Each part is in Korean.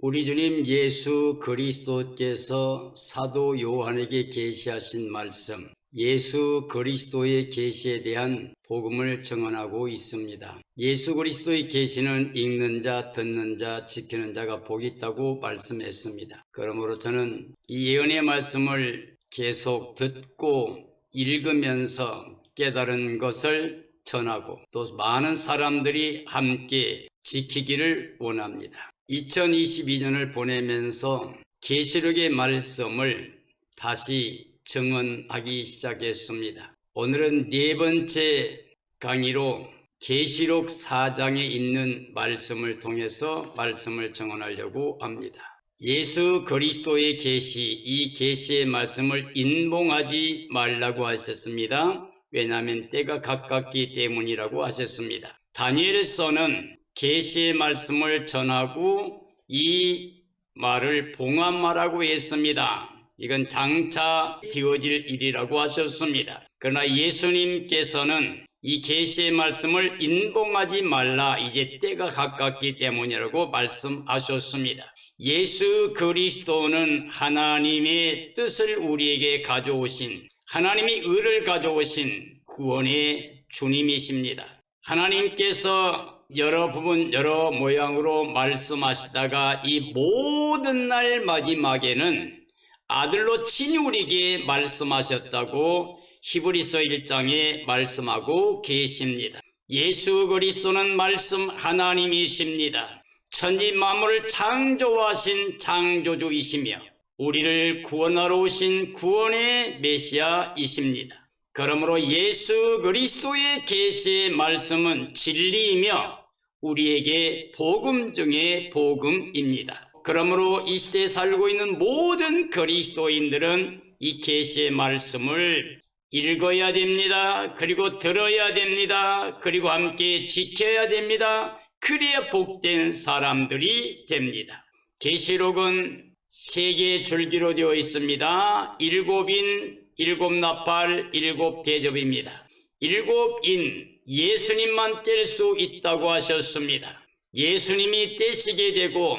우리 주님 예수 그리스도께서 사도 요한에게 계시하신 말씀, 예수 그리스도의 계시에 대한 복음을 증언하고 있습니다. 예수 그리스도의 계시는 읽는 자, 듣는 자, 지키는 자가 복이 있다고 말씀했습니다. 그러므로 저는 이 예언의 말씀을 계속 듣고 읽으면서 깨달은 것을 전하고 또 많은 사람들이 함께 지키기를 원합니다. 2022년을 보내면서 계시록의 말씀을 다시 증언하기 시작했습니다. 오늘은 네 번째 강의로 계시록 4장에 있는 말씀을 통해서 말씀을 증언하려고 합니다. 예수 그리스도의 계시, 이 계시의 말씀을 인봉하지 말라고 하셨습니다. 왜냐하면 때가 가깝기 때문이라고 하셨습니다. 다니엘서는 계시의 말씀을 전하고 이 말을 봉합말하고 했습니다. 이건 장차 되어질 일이라고 하셨습니다. 그러나 예수님께서는 이 계시의 말씀을 인봉하지 말라 이제 때가 가깝기 때문이라고 말씀하셨습니다. 예수 그리스도는 하나님의 뜻을 우리에게 가져오신 하나님이 의를 가져오신 구원의 주님이십니다. 하나님께서 여러 부분 여러 모양으로 말씀하시다가 이 모든 날 마지막에는 아들로 친히 우리에게 말씀하셨다고 히브리서 1장에 말씀하고 계십니다. 예수 그리스도는 말씀 하나님이십니다. 천지 만물을 창조하신 창조주이시며 우리를 구원하러 오신 구원의 메시아이십니다. 그러므로 예수 그리스도의 계시의 말씀은 진리이며 우리에게 복음 중에 복음입니다. 그러므로 이 시대에 살고 있는 모든 그리스도인들은 이 계시의 말씀을 읽어야 됩니다. 그리고 들어야 됩니다. 그리고 함께 지켜야 됩니다. 그래야 복된 사람들이 됩니다. 계시록은 세 개의 줄기로 되어 있습니다. 일곱인, 일곱 나팔, 일곱 대접입니다. 일곱 인 예수님만 뗄 수 있다고 하셨습니다. 예수님이 떼시게 되고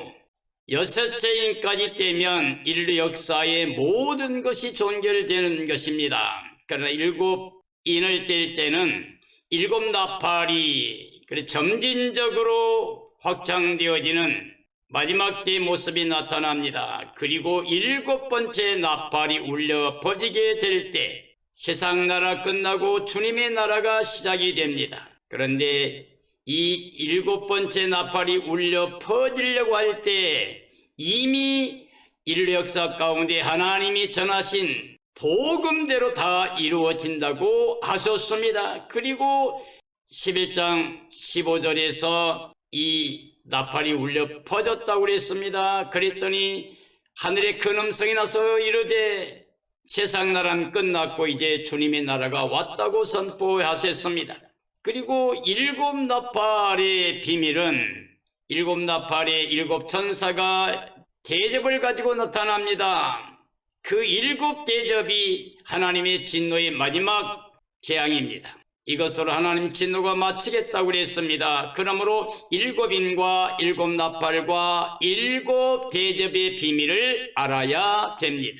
여섯째 인까지 떼면 인류 역사의 모든 것이 종결되는 것입니다. 그러나 일곱 인을 뗄 때는 일곱 나팔이 점진적으로 확장되어지는 마지막 때의 모습이 나타납니다. 그리고 일곱 번째 나팔이 울려 퍼지게 될 때 세상 나라 끝나고 주님의 나라가 시작이 됩니다. 그런데 이 일곱 번째 나팔이 울려 퍼지려고 할 때 이미 인류 역사 가운데 하나님이 전하신 복음대로 다 이루어진다고 하셨습니다. 그리고 11장 15절에서 이 나팔이 울려 퍼졌다고 그랬습니다. 그랬더니 하늘에 큰 음성이 나서 이르되 세상 나라는 끝났고 이제 주님의 나라가 왔다고 선포하셨습니다. 그리고 일곱 나팔의 비밀은 일곱 나팔의 일곱 천사가 대접을 가지고 나타납니다. 그 일곱 대접이 하나님의 진노의 마지막 재앙입니다. 이것으로 하나님 진노가 마치겠다고 그랬습니다. 그러므로 일곱 인과 일곱 나팔과 일곱 대접의 비밀을 알아야 됩니다.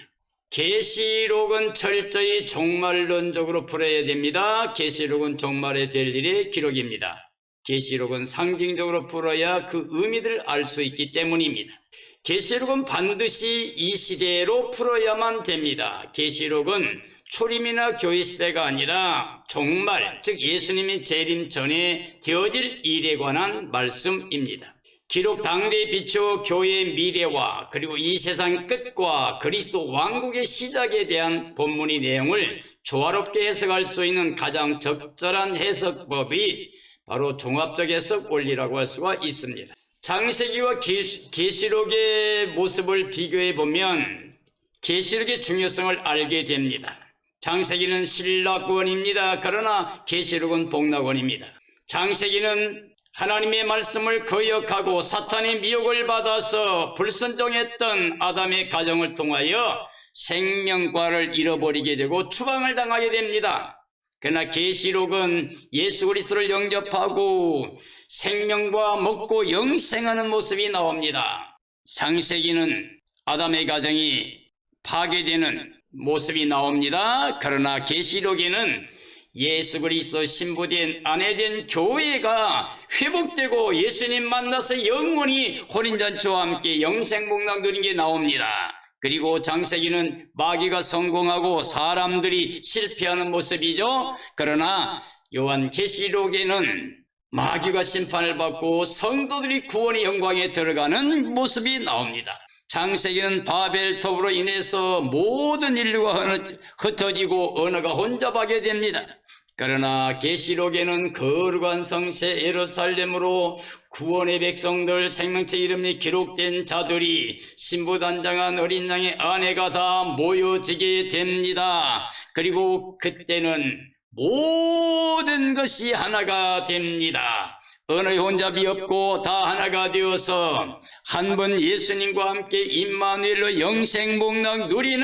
계시록은 철저히 종말론적으로 풀어야 됩니다. 계시록은 종말에 될 일의 기록입니다. 계시록은 상징적으로 풀어야 그 의미를 알 수 있기 때문입니다. 계시록은 반드시 이 시대로 풀어야만 됩니다. 계시록은 초림이나 교회 시대가 아니라 종말, 즉 예수님이 재림 전에 되어질 일에 관한 말씀입니다. 기록 당대에 비추어 교회의 미래와 그리고 이 세상 끝과 그리스도 왕국의 시작에 대한 본문의 내용을 조화롭게 해석할 수 있는 가장 적절한 해석법이 바로 종합적 해석 원리라고 할 수가 있습니다. 장세기와 계시록의 모습을 비교해 보면 계시록의 중요성을 알게 됩니다. 장세기는 신락원입니다. 그러나 계시록은 복락원입니다. 장세기는 하나님의 말씀을 거역하고 사탄의 미혹을 받아서 불순종했던 아담의 가정을 통하여 생명과를 잃어버리게 되고 추방을 당하게 됩니다. 그러나 계시록은 예수 그리스도를 영접하고 생명과 먹고 영생하는 모습이 나옵니다. 창세기는 아담의 가정이 파괴되는 모습이 나옵니다. 그러나 계시록에는 예수 그리스도 신부된 아내된 교회가 회복되고 예수님 만나서 영원히 혼인잔치와 함께 영생복락 누린 게 나옵니다. 그리고 장세기는 마귀가 성공하고 사람들이 실패하는 모습이죠. 그러나 요한 계시록에는 마귀가 심판을 받고 성도들이 구원의 영광에 들어가는 모습이 나옵니다. 장세기는 바벨톱으로 인해서 모든 인류가 흩어지고 언어가 혼잡하게 됩니다. 그러나 계시록에는 거룩한 성세 예루살렘으로 구원의 백성들 생명체 이름이 기록된 자들이 신부단장한 어린 양의 아내가 다 모여지게 됩니다. 그리고 그때는 모든 것이 하나가 됩니다. 어느 혼잡이 없고 다 하나가 되어서 한 번 예수님과 함께 임마누엘로 영생 복락 누리는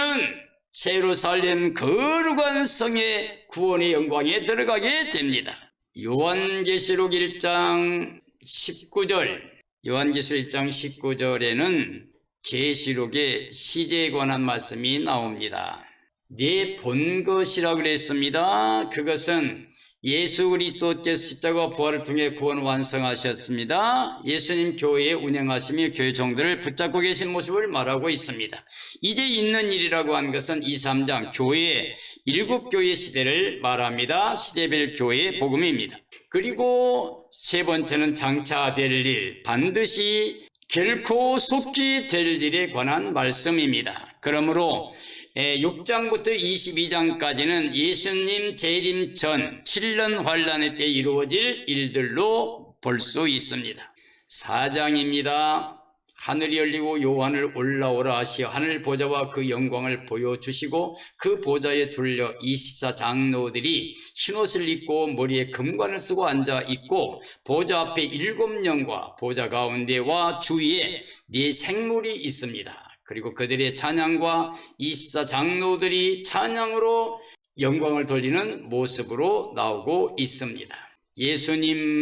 세루살렘 거룩한 성의 구원의 영광에 들어가게 됩니다. 요한계시록 1장 19절 요한계시록 1장 19절에는 계시록의 시제에 관한 말씀이 나옵니다. 내본 것이라 그랬습니다. 그것은 예수 그리스도께서 십자가 부활을 통해 구원 완성하셨습니다. 예수님 교회에 운행하시며 교회 종들을 붙잡고 계신 모습을 말하고 있습니다. 이제 있는 일이라고 한 것은 2, 3장 교회 일곱 교회 시대를 말합니다. 시대별 교회 복음입니다. 그리고 세 번째는 장차 될 일, 반드시 결코 속히 될 일에 관한 말씀입니다. 그러므로 6장부터 22장까지는 예수님 재림 전 7년 환란의 때 이루어질 일들로 볼 수 있습니다. 4장입니다. 하늘이 열리고 요한을 올라오라 하시어 하늘 보좌와 그 영광을 보여주시고 그 보좌에 둘려 24 장로들이 흰옷을 입고 머리에 금관을 쓰고 앉아 있고 보좌 앞에 일곱 영과 보좌 가운데와 주위에 네 생물이 있습니다. 그리고 그들의 찬양과 24 장로들이 찬양으로 영광을 돌리는 모습으로 나오고 있습니다.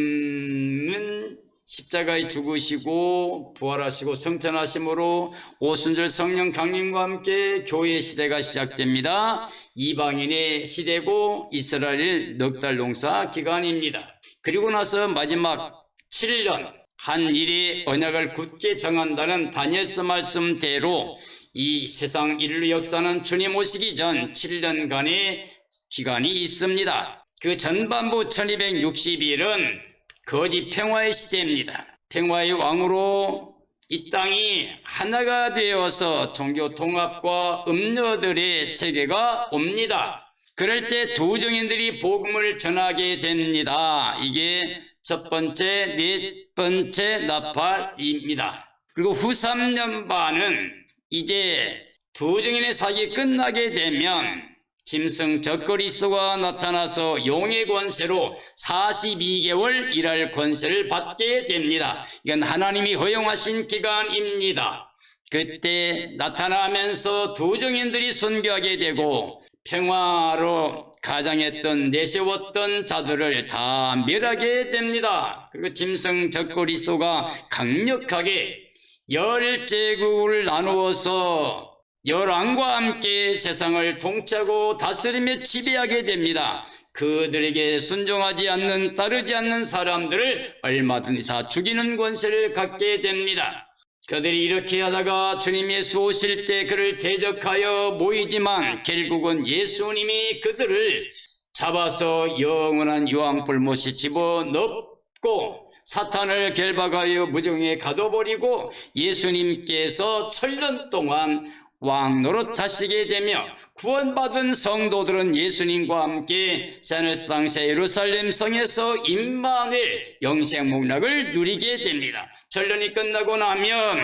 예수님은 십자가에 죽으시고 부활하시고 성천하심으로 오순절 성령 강림과 함께 교회 시대가 시작됩니다. 이방인의 시대고 이스라엘 넉 달 농사 기간입니다. 그리고 나서 마지막 7년 한 일의 언약을 굳게 정한다는 다니엘스 말씀대로 이 세상 인류 역사는 주님 오시기 전 7년간의 기간이 있습니다. 그 전반부 1260일은 거짓 평화의 시대입니다. 평화의 왕으로 이 땅이 하나가 되어서 종교 통합과 음녀들의 세계가 옵니다. 그럴 때 두 정인들이 복음을 전하게 됩니다. 이게 첫 번째, 네 번째 나팔입니다. 그리고 후 3년 반은 이제 두 정인의 사기 끝나게 되면 짐승 적그리스도가 나타나서 용의 권세로 42개월 일할 권세를 받게 됩니다. 이건 하나님이 허용하신 기간입니다. 그때 나타나면서 두 정인들이 순교하게 되고 평화로 가장했던 내세웠던 자들을 다 멸하게 됩니다. 그리고 짐승 적그리스도가 강력하게 열 제국을 나누어서 열왕과 함께 세상을 통치하고 다스리며 지배하게 됩니다. 그들에게 순종하지 않는 따르지 않는 사람들을 얼마든지 다 죽이는 권세를 갖게 됩니다. 그들이 이렇게 하다가 주님 예수 오실 때 그를 대적하여 모이지만 결국은 예수님이 그들을 잡아서 영원한 유황불못이 집어넣고 사탄을 결박하여 무정에 가둬버리고 예수님께서 천년 동안 왕 노릇 하시게 되며 구원받은 성도들은 예수님과 함께 사늘스 당세 예루살렘 성에서 임마누엘 영생 목락을 누리게 됩니다. 전련이 끝나고 나면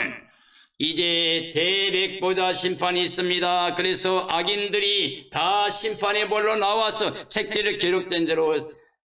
이제 대백보다 심판이 있습니다. 그래서 악인들이 다 심판의 벌로 나와서 책들에 기록된 대로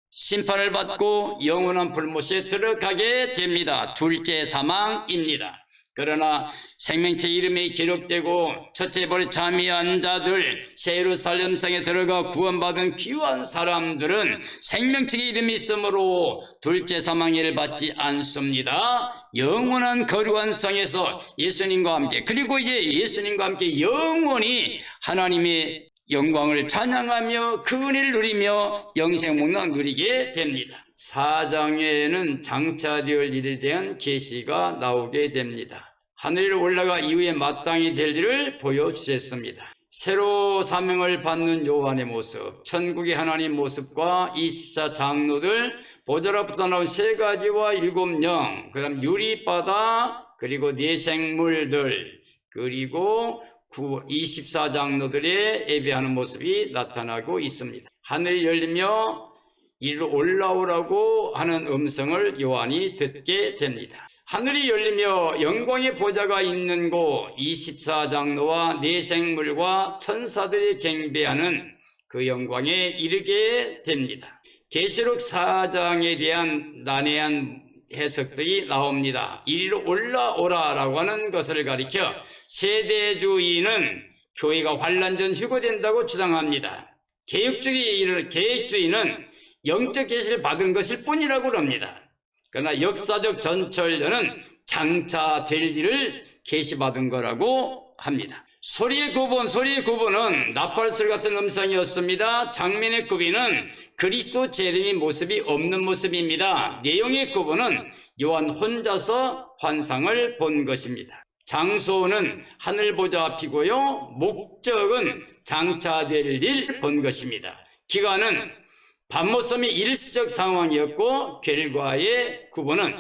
심판을 받고 영원한 불못에 들어가게 됩니다. 둘째 사망입니다. 그러나 생명체 이름이 기록되고 첫째 벌에 참여한 자들 세루살렘 성에 들어가 구원받은 귀한 사람들은 생명체 이름이 있으므로 둘째 사망해를 받지 않습니다. 영원한 거룩한 성에서 예수님과 함께 그리고 이제 예수님과 함께 영원히 하나님의 영광을 찬양하며 그 은혜를 누리며 영생 목락 누리게 됩니다. 사장에는 장차되을 일에 대한 계시가 나오게 됩니다. 하늘에 올라가 이후에 마땅히 될 일을 보여주셨습니다. 새로 사명을 받는 요한의 모습, 천국의 하나님 모습과 24 장로들, 보좌로 나온 세 가지와 일곱 영, 그 다음 유리바다, 그리고 네 생물들, 그리고 24 장로들의 예배하는 모습이 나타나고 있습니다. 하늘이 열리며 이리로 올라오라고 하는 음성을 요한이 듣게 됩니다. 하늘이 열리며 영광의 보좌가 있는 곳 24장로와 네 생물과 천사들이 경배하는 그 영광에 이르게 됩니다. 계시록 4장에 대한 난해한 해석들이 나옵니다. 이리로 올라오라라고 하는 것을 가리켜 세대주의는 교회가 환란 전 휴거된다고 주장합니다. 개혁주의, 계획주의는 영적 계시를 받은 것일 뿐이라고 합니다. 그러나 역사적 전철련은 장차 될 일을 계시받은 거라고 합니다. 소리의 구분, 소리의 구분은 나팔소리 같은 음성이었습니다. 장면의 구비는 그리스도 재림의 모습이 없는 모습입니다. 내용의 구분은 요한 혼자서 환상을 본 것입니다. 장소는 하늘 보좌 앞이고요. 목적은 장차될 일 본 것입니다. 기간은 반모섬이 일시적 상황이었고 결과의 구분은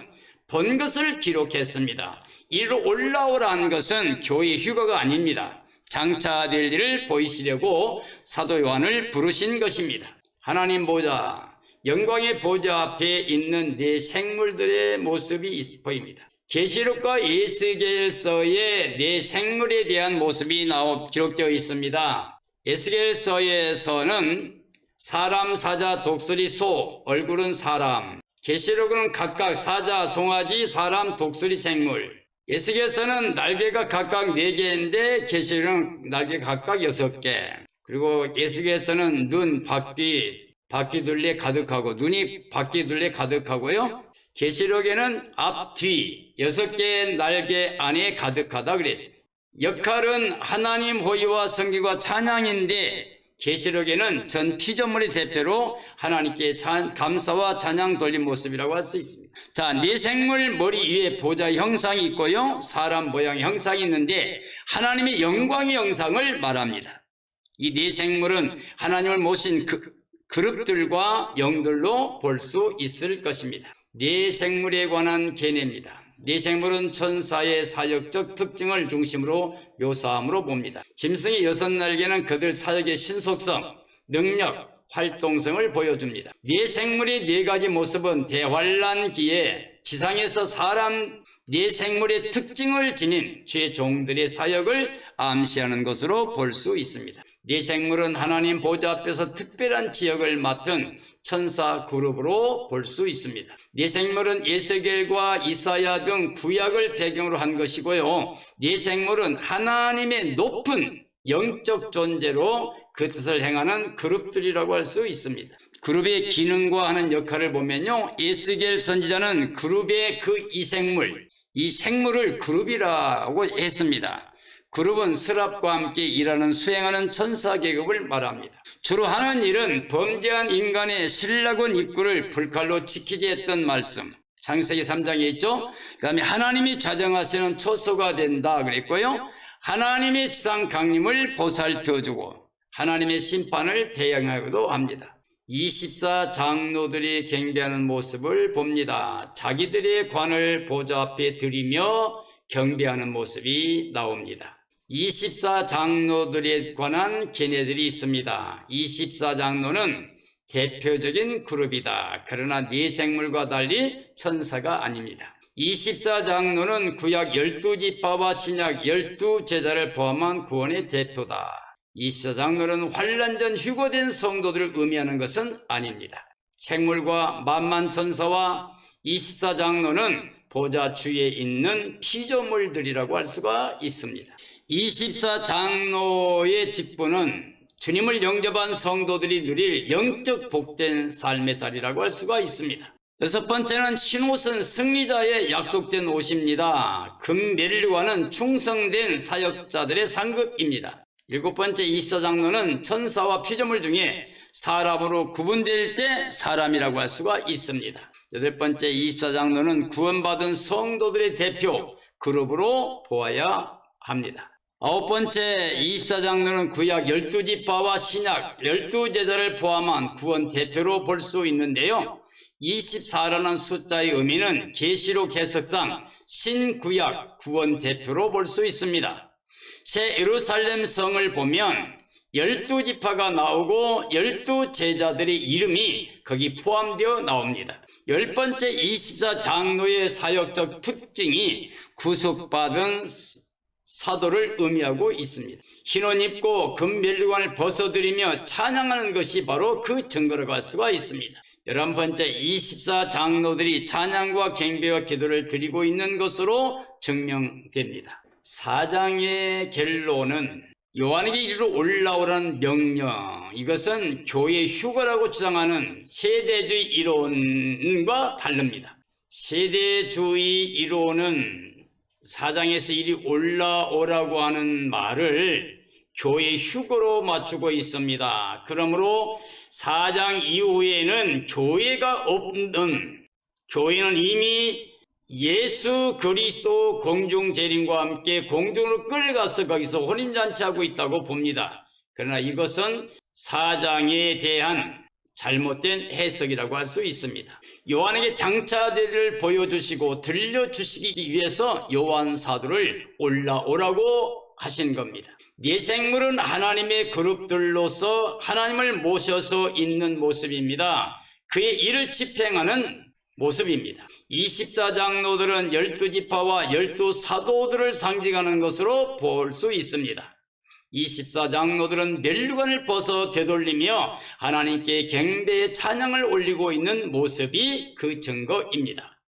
본 것을 기록했습니다. 이로 올라오라는 것은 교회 휴가가 아닙니다. 장차 될 일을 보이시려고 사도 요한을 부르신 것입니다. 하나님 보좌, 영광의 보좌 앞에 있는 네 생물들의 모습이 보입니다. 계시록과 예스겔서에 네 생물에 대한 모습이 나오 기록되어 있습니다. 에스겔서에서는 사람, 사자, 독수리, 소, 얼굴은 사람. 계시록은 각각 사자, 송아지, 사람, 독수리, 생물. 예수께서는 날개가 각각 네개인데 계시록은 날개 각각 여섯 개 그리고 예수께서는 눈, 바퀴, 바퀴 둘레 가득하고 눈이 바퀴 둘레 가득하고요. 계시록에는 앞, 뒤 여섯 개의 날개 안에 가득하다 그랬습니다. 역할은 하나님 호의와 성기와 찬양인데 계시록에는 전 피조물의 대표로 하나님께 찬, 감사와 찬양 돌린 모습이라고 할 수 있습니다. 자, 네 생물 머리 위에 보좌 형상이 있고요. 사람 모양 형상이 있는데 하나님의 영광의 형상을 말합니다. 이 네 생물은 하나님을 모신 그, 그룹들과 영들로 볼 수 있을 것입니다. 네 생물에 관한 개념입니다. 네 생물은 천사의 사역적 특징을 중심으로 묘사함으로 봅니다. 짐승의 여섯 날개는 그들 사역의 신속성, 능력, 활동성을 보여줍니다. 네 생물의 네 가지 모습은 대환란기에 지상에서 사람 네 생물의 특징을 지닌 주의 종들의 사역을 암시하는 것으로 볼 수 있습니다. 네 생물은 하나님 보좌 앞에서 특별한 지역을 맡은 천사 그룹으로 볼 수 있습니다. 네 생물은 예세겔과 이사야 등 구약을 배경으로 한 것이고요. 네 생물은 하나님의 높은 영적 존재로 그 뜻을 행하는 그룹들이라고 할 수 있습니다. 그룹의 기능과 하는 역할을 보면요. 예스겔 선지자는 그룹의 그 이생물, 이 생물을 그룹이라고 했습니다. 그룹은 스랍과 함께 일하는 수행하는 천사 계급을 말합니다. 주로 하는 일은 범죄한 인간의 신라곤 입구를 불칼로 지키게 했던 말씀. 창세기 3장에 있죠. 그 다음에 하나님이 좌정하시는 초소가 된다 그랬고요. 하나님의 지상 강림을 보살펴 주고 하나님의 심판을 대행하기도 합니다. 24 장로들이 경배하는 모습을 봅니다. 자기들의 관을 보좌 앞에 들이며 경배하는 모습이 나옵니다. 24 장로들에 관한 걔네들이 있습니다. 24 장로는 대표적인 그룹이다. 그러나 네 생물과 달리 천사가 아닙니다. 24 장로는 구약 12지파와 신약 12제자를 포함한 구원의 대표다. 24 장로는 환란전 휴거된 성도들을 의미하는 것은 아닙니다. 생물과 만만 천사와 24 장로는 보좌 주에 있는 피조물들이라고 할 수가 있습니다. 24장로의 직분은 주님을 영접한 성도들이 누릴 영적 복된 삶의 자리라고 할 수가 있습니다. 여섯 번째는 신옷은 승리자의 약속된 옷입니다. 금멜리와는 충성된 사역자들의 상급입니다. 일곱 번째 24장로는 천사와 피조물 중에 사람으로 구분될 때 사람이라고 할 수가 있습니다. 여덟 번째 24장로는 구원받은 성도들의 대표 그룹으로 보아야 합니다. 아홉 번째 24장로는 구약 12지파와 신약 12제자를 포함한 구원 대표로 볼 수 있는데요. 24라는 숫자의 의미는 계시록 해석상 신구약 구원 대표로 볼 수 있습니다. 새 예루살렘 성을 보면 열두 지파가 나오고 열두 제자들의 이름이 거기 포함되어 나옵니다. 열 번째 24 장로의 사역적 특징이 구속받은 사도를 의미하고 있습니다. 흰옷 입고 금멜리관을 벗어들이며 찬양하는 것이 바로 그 증거라고 할 수가 있습니다. 열한 번째 24 장로들이 찬양과 경배와 기도를 드리고 있는 것으로 증명됩니다. 사장의 결론은 요한에게 이리로 올라오라는 명령 이것은 교회 휴거라고 주장하는 세대주의 이론과 다릅니다. 세대주의 이론은 사장에서 이리 올라오라고 하는 말을 교회 휴거로 맞추고 있습니다. 그러므로 사장 이후에는 교회가 없는 교회는 이미 예수 그리스도 공중 재림과 함께 공중으로 끌어가서 거기서 혼인잔치하고 있다고 봅니다. 그러나 이것은 사장에 대한 잘못된 해석이라고 할 수 있습니다. 요한에게 장차대를 보여주시고 들려주시기 위해서 요한 사도를 올라오라고 하신 겁니다. 네 생물은 하나님의 그룹들로서 하나님을 모셔서 있는 모습입니다. 그의 일을 집행하는 모습입니다. 24장로들은 12지파와 12사도들을 상징하는 것으로 볼 수 있습니다. 24장로들은 멸류관을 벗어 되돌리며 하나님께 경배의 찬양을 올리고 있는 모습이 그 증거입니다.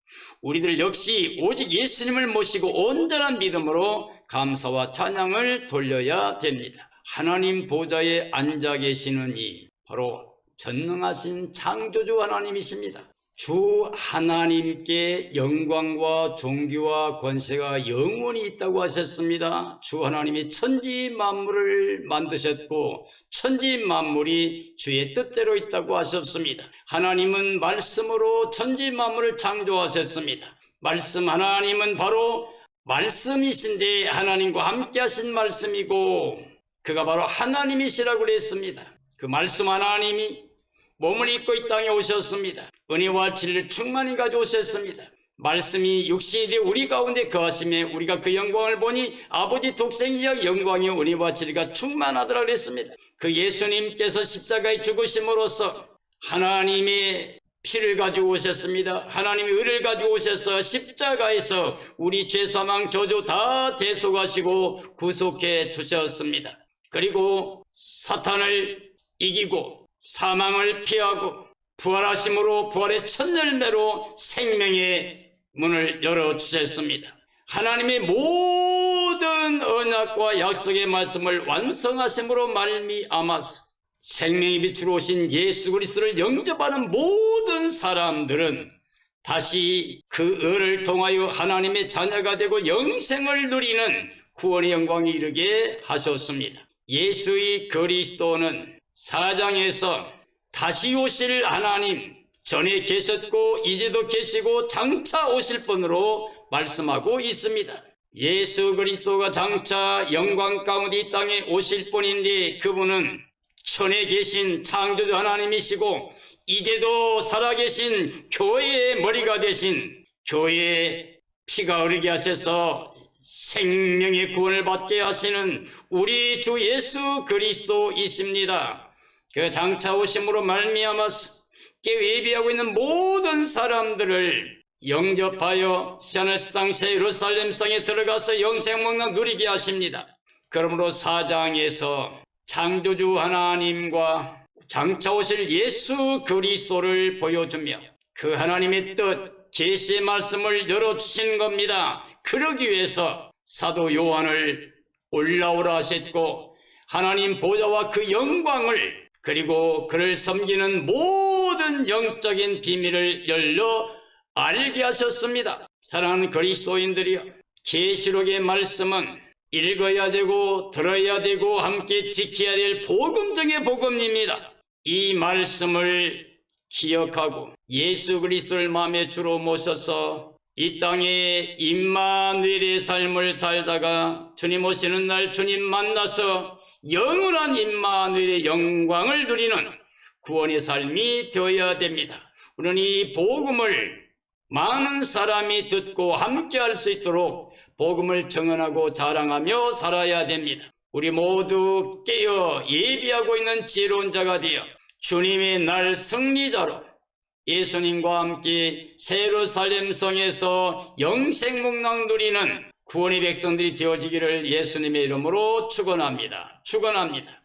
우리들 역시 오직 예수님을 모시고 온전한 믿음으로 감사와 찬양을 돌려야 됩니다. 하나님 보좌에 앉아 계시는 이 바로 전능하신 창조주 하나님이십니다. 주 하나님께 영광과 존귀와 권세가 영원히 있다고 하셨습니다. 주 하나님이 천지 만물을 만드셨고 천지 만물이 주의 뜻대로 있다고 하셨습니다. 하나님은 말씀으로 천지 만물을 창조하셨습니다. 말씀 하나님은 바로 말씀이신데 하나님과 함께 하신 말씀이고 그가 바로 하나님이시라고 그랬습니다. 그 말씀 하나님이 몸을 입고 이 땅에 오셨습니다. 은혜와 진리를 충만히 가져오셨습니다. 말씀이 육신이 되어 우리 가운데 거하심에 우리가 그 영광을 보니 아버지 독생이여 영광이 은혜와 진리가 충만하더라 그랬습니다. 그 예수님께서 십자가에 죽으심으로써 하나님의 피를 가지고 오셨습니다. 하나님의 의를 가지고 오셔서 십자가에서 우리 죄 사망 저주 다 대속하시고 구속해 주셨습니다. 그리고 사탄을 이기고 사망을 피하고 부활하심으로 부활의 첫 열매로 생명의 문을 열어 주셨습니다. 하나님의 모든 언약과 약속의 말씀을 완성하심으로 말미암아서 생명의 빛으로 오신 예수 그리스도를 영접하는 모든 사람들은 다시 그 을을 통하여 하나님의 자녀가 되고 영생을 누리는 구원의 영광에 이르게 하셨습니다. 예수의 그리스도는 사장에서 다시 오실 하나님 전에 계셨고 이제도 계시고 장차 오실 분으로 말씀하고 있습니다. 예수 그리스도가 장차 영광 가운데 이 땅에 오실 분인데 그분은 천에 계신 창조주 하나님이시고 이제도 살아계신 교회의 머리가 되신 교회의 피가 흐르게 하셔서 생명의 구원을 받게 하시는 우리 주 예수 그리스도이십니다. 그 장차 오심으로 말미암아서 예비하고 있는 모든 사람들을 영접하여 시아ner스 땅새 예루살렘 성에 들어가서 영생 먹는 누리게 하십니다. 그러므로 사장에서 창조주 하나님과 장차 오실 예수 그리스도를 보여주며 그 하나님의 뜻, 계시의 말씀을 열어주신 겁니다. 그러기 위해서 사도 요한을 올라오라 하셨고 하나님 보좌와 그 영광을 그리고 그를 섬기는 모든 영적인 비밀을 열려 알게 하셨습니다. 사랑하는 그리스도인들이여 계시록의 말씀은 읽어야 되고 들어야 되고 함께 지켜야 될 복음 중의 복음입니다. 이 말씀을 기억하고 예수 그리스도를 마음에 주로 모셔서 이 땅에 임마누엘의 삶을 살다가 주님 오시는 날 주님 만나서 영원한 임마누엘의 영광을 누리는 구원의 삶이 되어야 됩니다. 우리는 이 복음을 많은 사람이 듣고 함께 할 수 있도록 복음을 정언하고 자랑하며 살아야 됩니다. 우리 모두 깨어 예비하고 있는 지혜로운 자가 되어 주님의 날 승리자로 예수님과 함께 세루살렘 성에서 영생목랑 누리는 구원의 백성들이 되어지기를 예수님의 이름으로 축원합니다. 축원합니다.